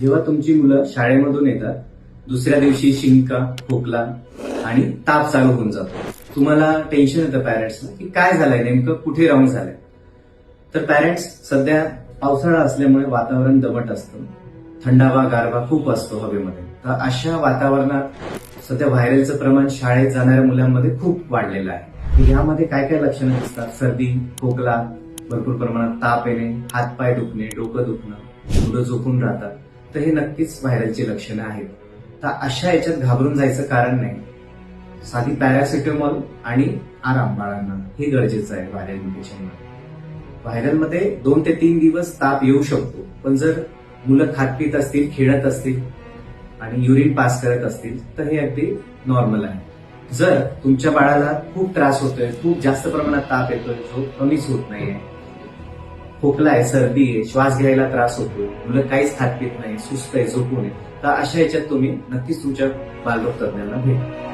जेव्हा तुमची मुलं शाळेमधून येतात दुसऱ्या दिवशी शिंका खोकला आणि ताप चालू होऊन जातो. तुम्हाला टेन्शन येतं पॅरेंट्सला की काय झालंय? नेमकं कुठे राहून झालंय? तर पॅरेंट्स सध्या पावसाळा असल्यामुळे वातावरण दमट असतं. थंडावा गारवा खूप असतो हवेमध्ये. तर अशा वातावरणात सध्या व्हायरलचं प्रमाण शाळेत जाणाऱ्या मुलांमध्ये खूप वाढलेलं आहे. यामध्ये काय काय लक्षणं दिसतात? सर्दी खोकला भरपूर प्रमाणात ताप येणे हातपाय दुखणे डोकं दुखणं मुलं झोपून राहतात. तर हे नक्कीच व्हायरलची लक्षणं आहेत. तर अशा याच्यात घाबरून जायचं कारण नाही. साधी पॅरासिटेमॉल आणि आराम बाळांना हे गरजेचं आहे व्हायरल इन्फेक्शनमध्ये व्हायरलमध्ये दोन ते तीन दिवस ताप येऊ शकतो पण जर मुलं खात पित असतील खेळत असतील आणि युरिन पास करत असतील तर हे अगदी नॉर्मल आहे. जर तुमच्या बाळाला खूप त्रास होतोय खूप जास्त प्रमाणात ताप येतोय जो कमीच होत नाहीये खोकला आहे सर्दी आहे श्वास घ्यायला त्रास होतो मुलं काहीच खात पित नाही सुस्त आहे झोपून आहे. तर अशा याच्यात तुम्ही नक्कीच तुमच्या बालरोग तज्ञांना भेटा